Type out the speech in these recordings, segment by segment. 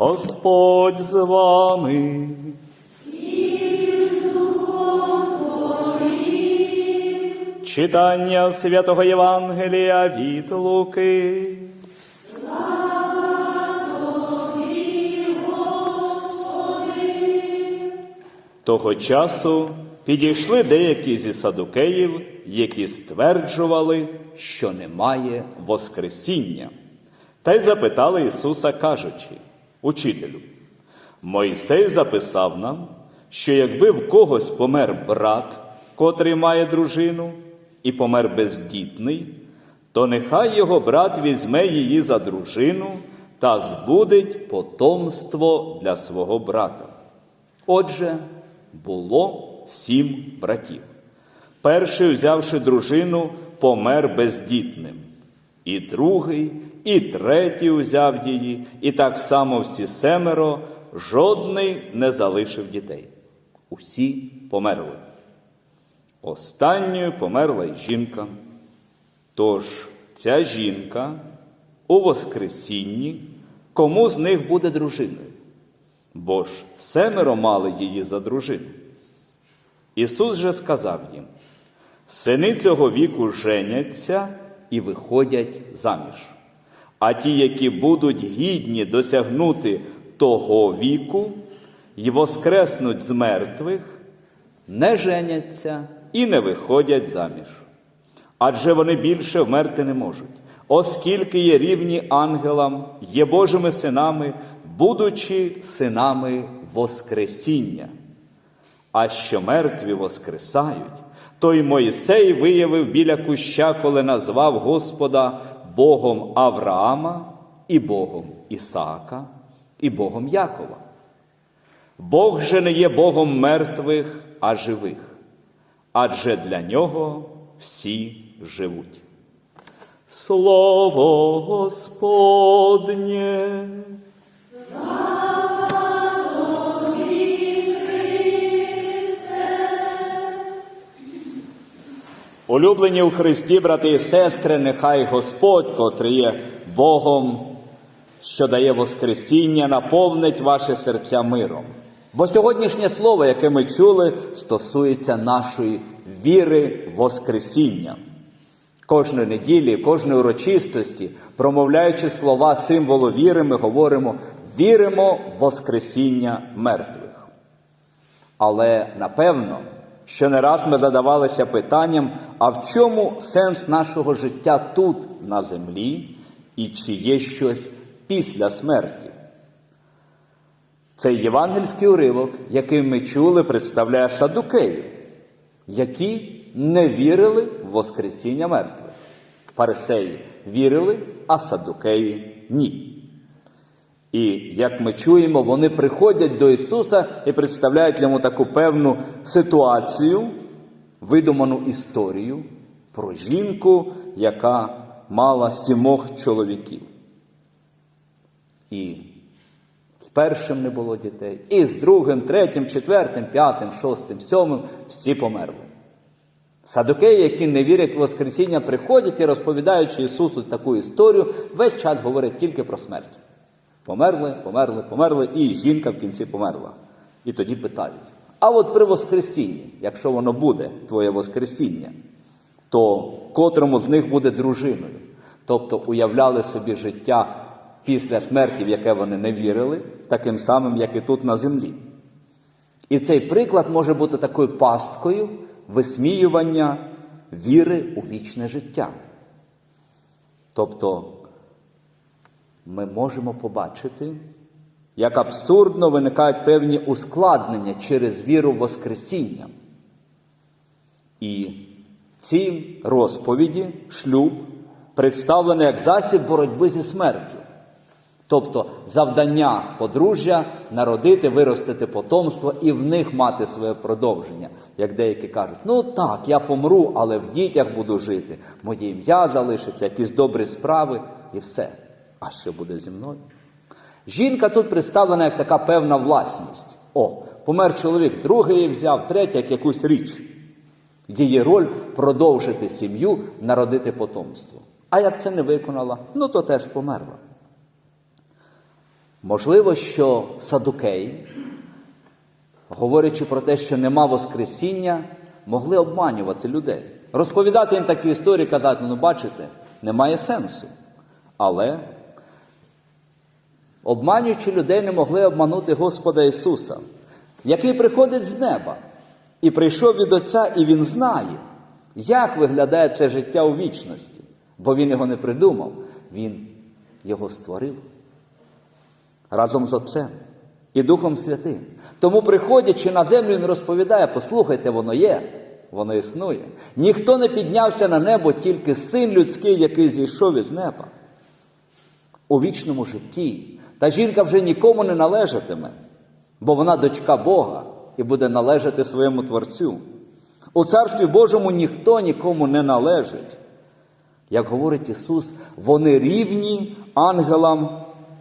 Господь з вами. Читання святого Євангелія від Луки. Того часу підійшли деякі зі садукеїв, які стверджували, що немає Воскресіння, та й запитали Ісуса, кажучи, Учителю, Мойсей записав нам, що якби в когось помер брат, котрий має дружину, і помер бездітний, то нехай його брат візьме її за дружину та збудить потомство для свого брата. Отже, було сім братів. Перший, взявши дружину, помер бездітним. І другий, і третій узяв її, і так само всі семеро, жодний не залишив дітей. Усі померли. Останньою померла й жінка. Тож ця жінка у Воскресінні кому з них буде дружиною? Бо ж семеро мали її за дружину. Ісус же сказав їм: сини цього віку женяться і виходять заміж. А ті, які будуть гідні досягнути того віку і воскреснуть з мертвих, не женяться і не виходять заміж. Адже вони більше вмерти не можуть, оскільки є рівні ангелам, є Божими синами, будучи синами Воскресіння. А що мертві воскресають, то й Мойсей виявив біля куща, коли назвав Господа Богом Авраама, і Богом Ісаака, і Богом Якова. Бог же не є Богом мертвих, а живих, адже для нього всі живуть. Слово Господнє. Улюблені у Христі, брати і сестри, нехай Господь, котрий є Богом, що дає Воскресіння, наповнить ваше серця миром. Бо сьогоднішнє слово, яке ми чули, стосується нашої віри в Воскресіння. Кожної неділі, кожної урочистості, промовляючи слова символу віри, ми говоримо віримо в Воскресіння мертвих. Але напевно, що не раз ми задавалися питанням, а в чому сенс нашого життя тут, на землі, і чи є щось після смерті? Цей євангельський уривок, який ми чули, представляє садукеїв, які не вірили в Воскресіння мертвих. Фарисеї вірили, а садукеї ні. І як ми чуємо, вони приходять до Ісуса і представляють йому таку певну ситуацію, видуману історію про жінку, яка мала сімох чоловіків. І з першим не було дітей, і з другим, третім, четвертим, п'ятим, шостим, сьомим всі померли. Садокеї, які не вірять в Воскресіння, приходять і розповідаючи Ісусу таку історію, весь час говорять тільки про смерть. Померли, померли, померли, і жінка в кінці померла. І тоді питають: а от при Воскресінні, якщо воно буде, твоє Воскресіння, то котрому з них буде дружиною? Тобто уявляли собі життя після смерті, в яке вони не вірили, таким самим, як і тут на землі. І цей приклад може бути такою пасткою висміювання віри у вічне життя. Тобто ми можемо побачити, як абсурдно виникають певні ускладнення через віру в Воскресіння. І ці розповіді, шлюб, представлений як засіб боротьби зі смертю. Тобто завдання подружжя народити, виростити потомство і в них мати своє продовження. Як деякі кажуть, ну так, я помру, але в дітях буду жити, моє ім'я залишиться, якісь добрі справи і все. А що буде зі мною? Жінка тут представлена як така певна власність. О, помер чоловік, другий взяв, третій як якусь річ. Її роль продовжити сім'ю, народити потомство. А як це не виконала, ну то теж померла. Можливо, що садукеї, говорячи про те, що нема Воскресіння, могли обманювати людей. Розповідати їм такі історії, казати, ну бачите, немає сенсу. Але обманюючи людей, не могли обманути Господа Ісуса, який приходить з неба і прийшов від Отця, і Він знає, як виглядає це життя у вічності, бо Він його не придумав, Він його створив разом з Отцем і Духом Святим. Тому, приходячи на землю, він розповідає: послухайте, воно є, воно існує. Ніхто не піднявся на небо, тільки син людський, який зійшов із неба. У вічному житті. Та жінка вже нікому не належатиме, бо вона дочка Бога і буде належати своєму Творцю. У Царстві Божому ніхто нікому не належить. Як говорить Ісус, вони рівні ангелам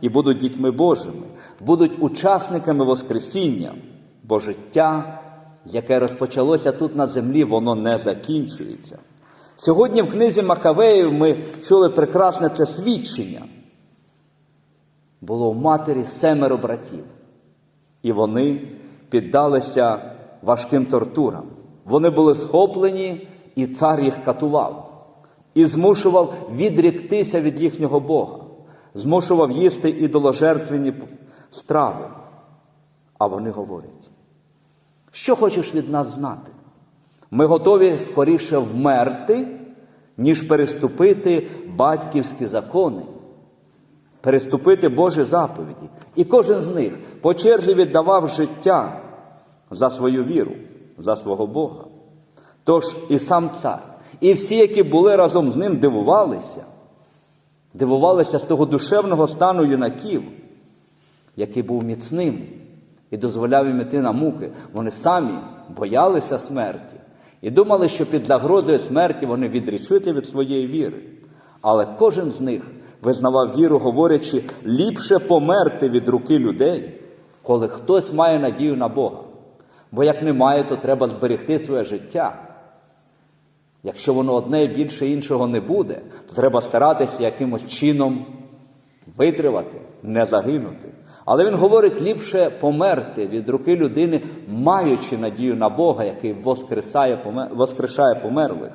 і будуть дітьми Божими, будуть учасниками Воскресіння, бо життя, яке розпочалося тут на землі, воно не закінчується. Сьогодні в книзі Макавеїв ми чули прекрасне це свідчення. Було в матері семеро братів, і вони піддалися важким тортурам. Вони були схоплені, і цар їх катував і змушував відріктися від їхнього Бога, змушував їсти ідоложертвені страви. А вони говорять, що хочеш від нас знати? Ми готові скоріше вмерти, ніж переступити батьківські закони, переступити Божі заповіді. І кожен з них по черзі віддавав життя за свою віру, за свого Бога. Тож і сам цар, і всі, які були разом з ним, дивувалися, дивувалися з того душевного стану юнаків, який був міцним і дозволяв їм іти на муки. Вони самі боялися смерті і думали, що під загрозою смерті вони відрічують від своєї віри. Але кожен з них визнавав віру, говорячи, ліпше померти від руки людей, коли хтось має надію на Бога. Бо як немає, то треба зберегти своє життя. Якщо воно одне і більше іншого не буде, то треба старатися якимось чином витривати, не загинути. Але він говорить, ліпше померти від руки людини, маючи надію на Бога, який воскрешає померлих,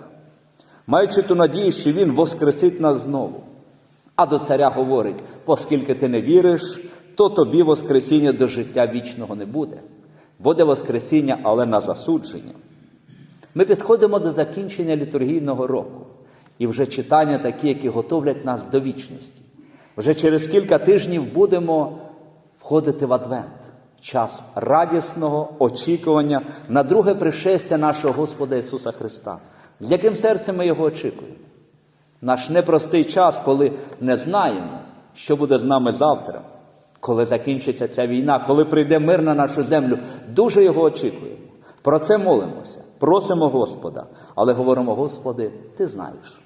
маючи ту надію, що Він воскресить нас знову. А до царя говорить: оскільки ти не віриш, то тобі Воскресіння до життя вічного не буде. Буде Воскресіння, але на засудження. Ми підходимо до закінчення літургійного року, і вже читання такі, які готовлять нас до вічності. Вже через кілька тижнів будемо входити в Адвент, в час радісного очікування на друге пришестя нашого Господа Ісуса Христа. З яким серцем ми його очікуємо? Наш непростий час, коли не знаємо, що буде з нами завтра, коли закінчиться ця війна, коли прийде мир на нашу землю, дуже його очікуємо. Про це молимося, просимо Господа, але говоримо, Господи, Ти знаєш,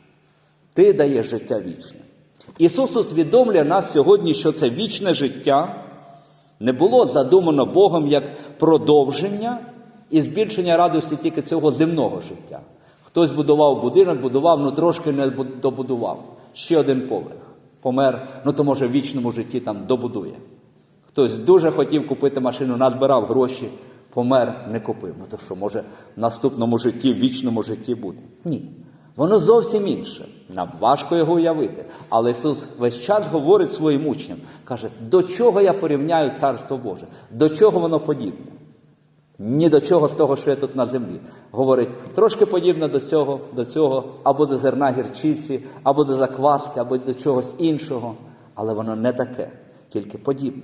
Ти даєш життя вічне. Ісус усвідомлює нас сьогодні, що це вічне життя не було задумано Богом як продовження і збільшення радості тільки цього земного життя. Хтось будував будинок, будував, ну трошки не добудував. Ще один поверх. Помер, ну то може в вічному житті там добудує. Хтось дуже хотів купити машину, назбирав гроші, помер, не купив. Ну то що, може, в наступному житті, в вічному житті буде? Ні. Воно зовсім інше. Нам важко його уявити. Але Ісус весь час говорить своїм учням, каже, до чого я порівняю Царство Боже? До чого воно подібне? Ні до чого з того, що є тут на землі. Говорить, трошки подібне до цього, до цього, або до зерна гірчиці, або до закваски, або до чогось іншого. Але воно не таке, тільки подібне.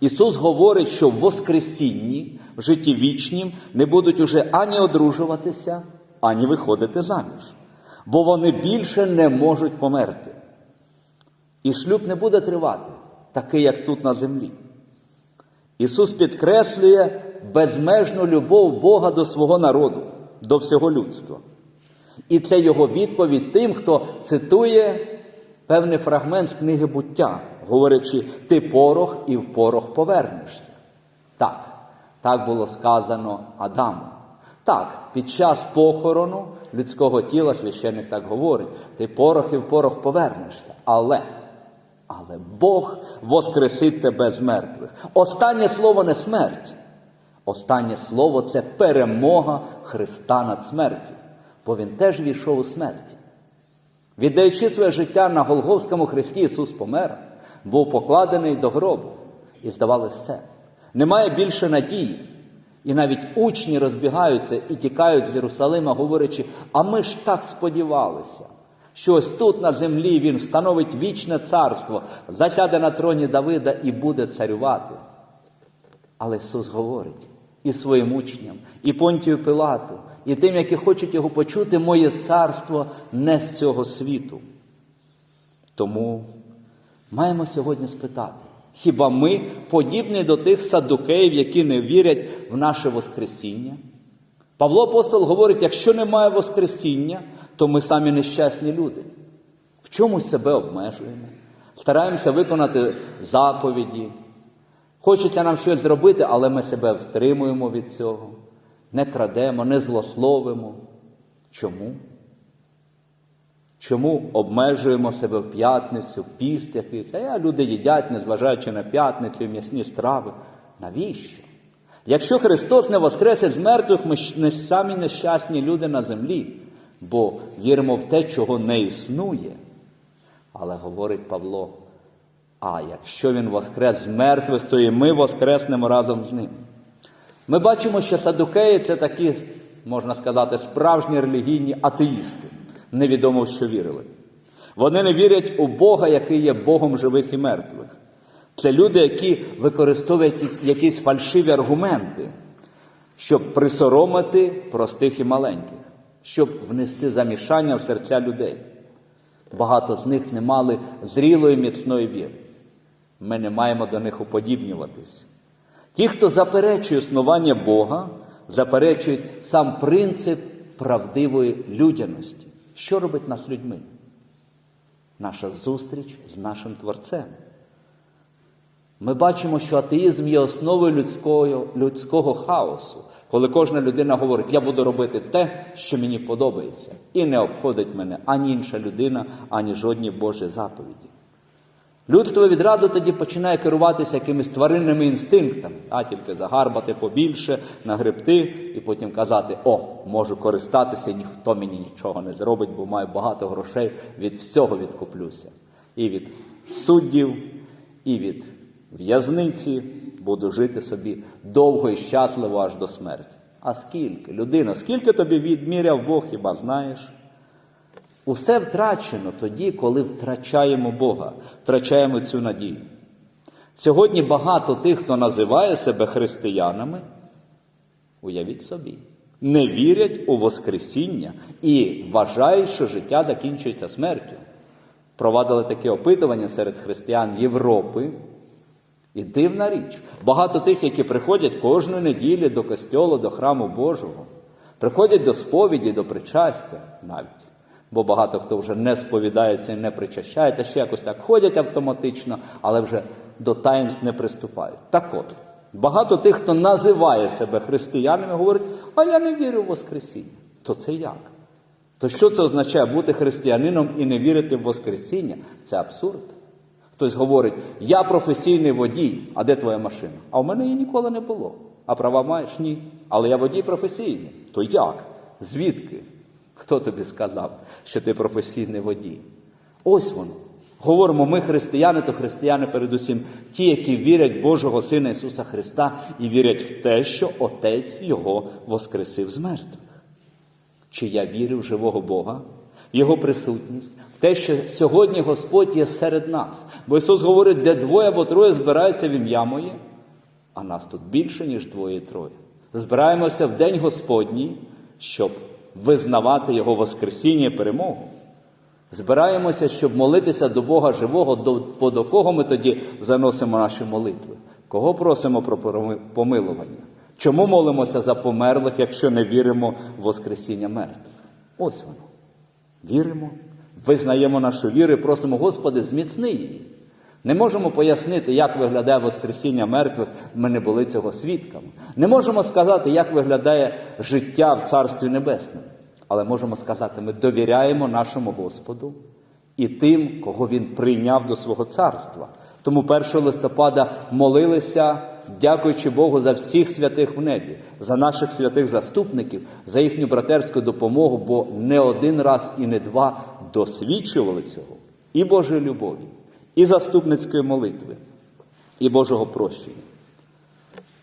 Ісус говорить, що в Воскресінні, в житті вічнім, не будуть уже ані одружуватися, ані виходити заміж, бо вони більше не можуть померти. І шлюб не буде тривати, такий, як тут на землі. Ісус підкреслює безмежну любов Бога до свого народу, до всього людства. І це його відповідь тим, хто цитує певний фрагмент з книги буття, говорячи, ти порох і в порох повернешся. Так, так було сказано Адаму. Так, під час похорону людського тіла священник так говорить, ти порох і в порох повернешся. Але але Бог воскресить тебе з мертвих. Останнє слово не смерть. Останнє слово це перемога Христа над смертю, бо Він теж війшов у смерть. Віддаючи своє життя на Голговському хресті, Ісус помер, був покладений до гробу. І здавалося все. Немає більше надії. І навіть учні розбігаються і тікають з Єрусалима, говорячи, а ми ж так сподівалися, що ось тут на землі Він встановить вічне царство, засяде на троні Давида і буде царювати. Але Ісус говорить і своїм учням, і Понтію Пилату, і тим, які хочуть його почути, моє царство не з цього світу. Тому маємо сьогодні спитати, хіба ми подібні до тих садукеїв, які не вірять в наше Воскресіння? Павло Апостол говорить, якщо немає Воскресіння, то ми самі нещасні люди. В чомусь себе обмежуємо, стараємося виконати заповіді. Хочеться нам щось зробити, але ми себе втримуємо від цього, не крадемо, не злословимо. Чому? Чому обмежуємо себе в п'ятницю, піст якийсь? А люди їдять, незважаючи на п'ятницю, м'ясні страви. Навіщо? Якщо Христос не воскресе з мертвих, ми не самі нещасні люди на землі, бо віримо в те, чого не існує. Але говорить Павло, а якщо Він воскрес з мертвих, то і ми воскреснемо разом з ним. Ми бачимо, що садукеї це такі, можна сказати, справжні релігійні атеїсти, невідомо в що вірили. Вони не вірять у Бога, який є Богом живих і мертвих. Це люди, які використовують якісь фальшиві аргументи, щоб присоромити простих і маленьких, щоб внести замішання в серця людей. Багато з них не мали зрілої міцної віри. Ми не маємо до них уподібнюватись. Ті, хто заперечує існування Бога, заперечують сам принцип правдивої людяності. Що робить нас людьми? Наша зустріч з нашим Творцем. Ми бачимо, що атеїзм є основою людського, людського хаосу, коли кожна людина говорить, я буду робити те, що мені подобається, і не обходить мене ані інша людина, ані жодні Божі заповіді. Людство відраду тоді починає керуватися якимись тваринними інстинктами, а тільки загарбати побільше, нагребти і потім казати: О, можу користатися, ніхто мені нічого не зробить, бо маю багато грошей, від всього відкуплюся. І від суддів, і від в'язниці буду жити собі довго і щасливо аж до смерті. А скільки, людина, скільки тобі відміряв Бог, хіба знаєш? Усе втрачено тоді, коли втрачаємо Бога, втрачаємо цю надію. Сьогодні багато тих, хто називає себе християнами, уявіть собі, не вірять у Воскресіння і вважають, що життя закінчується смертю. Провадили таке опитування серед християн Європи. І дивна річ, багато тих, які приходять кожної неділі до костьолу, до храму Божого, приходять до сповіді, до причастя навіть. Бо багато хто вже не сповідається і не причащає, та ще якось так ходять автоматично, але вже до таїнств не приступають. Так от, багато тих, хто називає себе християнами, говорить, а я не вірю в Воскресіння. То це як? То що це означає бути християнином і не вірити в Воскресіння? Це абсурд. Хтось говорить, я професійний водій, а де твоя машина? А в мене її ніколи не було. А права маєш? Ні. Але я водій професійний. То як? Звідки? Хто тобі сказав, що ти професійний водій? Ось воно. Говоримо, ми християни, то християни передусім ті, які вірять в Божого Сина Ісуса Христа і вірять в те, що Отець Його воскресив з мертвих. Чи я вірю в живого Бога, в Його присутність, в те, що сьогодні Господь є серед нас. Бо Ісус говорить, де двоє або троє збираються в ім'я моє, а нас тут більше, ніж двоє і троє. Збираємося в день Господній, щоб визнавати Його Воскресіння і перемогу. Збираємося, щоб молитися до Бога живого, до, до кого ми тоді заносимо наші молитви. Кого просимо про помилування? Чому молимося за померлих, якщо не віримо в Воскресіння мертвих? Ось воно. Віримо, визнаємо нашу віру і просимо, Господи, зміцни її. Не можемо пояснити, як виглядає Воскресіння мертвих, ми не були цього свідками. Не можемо сказати, як виглядає життя в Царстві Небесному. Але можемо сказати, ми довіряємо нашому Господу і тим, кого він прийняв до свого царства. Тому 1 листопада молилися, дякуючи Богу за всіх святих в небі, за наших святих заступників, за їхню братерську допомогу, бо не один раз і не два досвідчували цього і Божої любові, і заступницької молитви, і Божого прощення.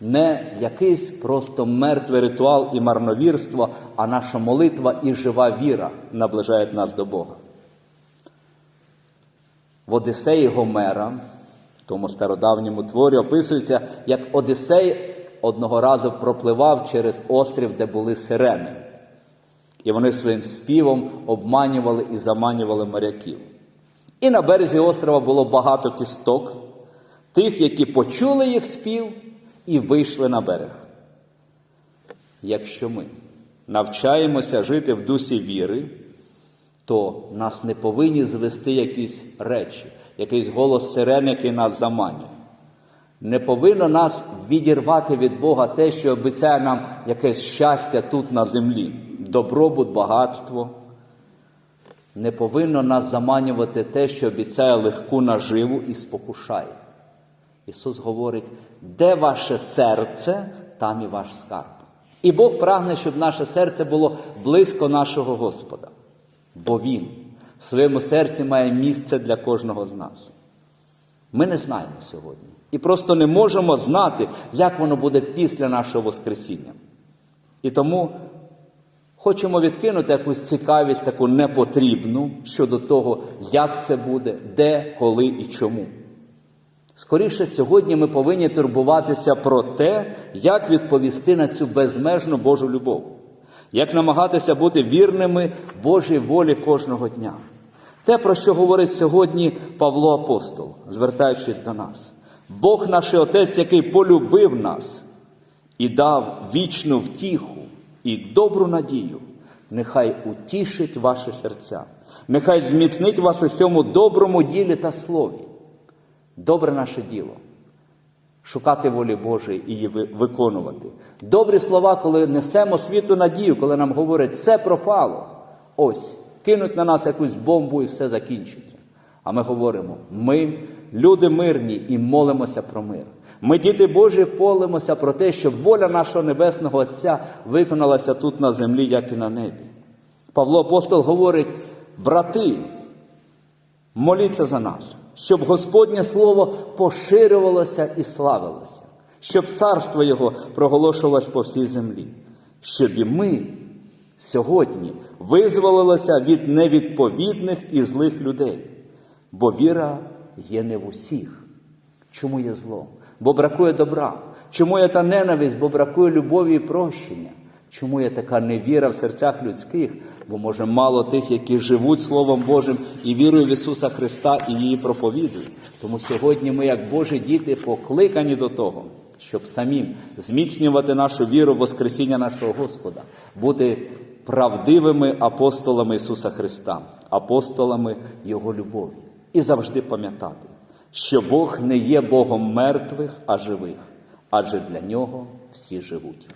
Не якийсь просто мертвий ритуал і марновірство, а наша молитва і жива віра наближають нас до Бога. В Одисеї Гомера, в тому стародавньому творі, описується, як Одисей одного разу пропливав через острів, де були сирени. І вони своїм співом обманювали і заманювали моряків. І на березі острова було багато кісток, тих, які почули їх спів і вийшли на берег. Якщо ми навчаємося жити в дусі віри, то нас не повинні звести якісь речі, якийсь голос сирен, який нас заманює. Не повинно нас відірвати від Бога те, що обіцяє нам якесь щастя тут на землі, добробут, багатство. Не повинно нас заманювати те, що обіцяє легку наживу і спокушає. Ісус говорить, де ваше серце, там і ваш скарб. І Бог прагне, щоб наше серце було близько нашого Господа, бо Він в своєму серці має місце для кожного з нас. Ми не знаємо сьогодні. І просто не можемо знати, як воно буде після нашого Воскресіння. І тому хочемо відкинути якусь цікавість, таку непотрібну щодо того, як це буде, де, коли і чому. Скоріше сьогодні ми повинні турбуватися про те, як відповісти на цю безмежну Божу любов, як намагатися бути вірними Божій волі кожного дня. Те, про що говорить сьогодні Павло Апостол, звертаючись до нас. Бог наш Отець, який полюбив нас і дав вічну втіху і добру надію, нехай утішить ваші серця, нехай зміцнить вас у цьому доброму ділі та слові. Добре наше діло шукати волі Божої і її виконувати. Добрі слова, коли несемо світу надію, коли нам говорять, все пропало. Ось, кинуть на нас якусь бомбу і все закінчиться. А ми говоримо: ми люди мирні і молимося про мир. Ми, діти Божі, полимося про те, щоб воля нашого Небесного Отця виконалася тут на землі, як і на небі. Павло Апостол говорить: брати, Моліться за нас, щоб Господнє Слово поширювалося і славилося, щоб царство Його проголошувалось по всій землі, щоб і ми сьогодні визволилися від невідповідних і злих людей. Бо віра є не в усіх. Чому є зло? Бо бракує добра. Чому є та ненависть, бо бракує любові і прощення? Чому є така невіра в серцях людських? Бо може мало тих, які живуть Словом Божим і вірою в Ісуса Христа і її проповідують. Тому сьогодні ми, як Божі діти, покликані до того, щоб самим зміцнювати нашу віру в Воскресіння нашого Господа, бути правдивими апостолами Ісуса Христа, апостолами Його любові. І завжди пам'ятати, що Бог не є Богом мертвих, а живих, адже для нього всі живуть.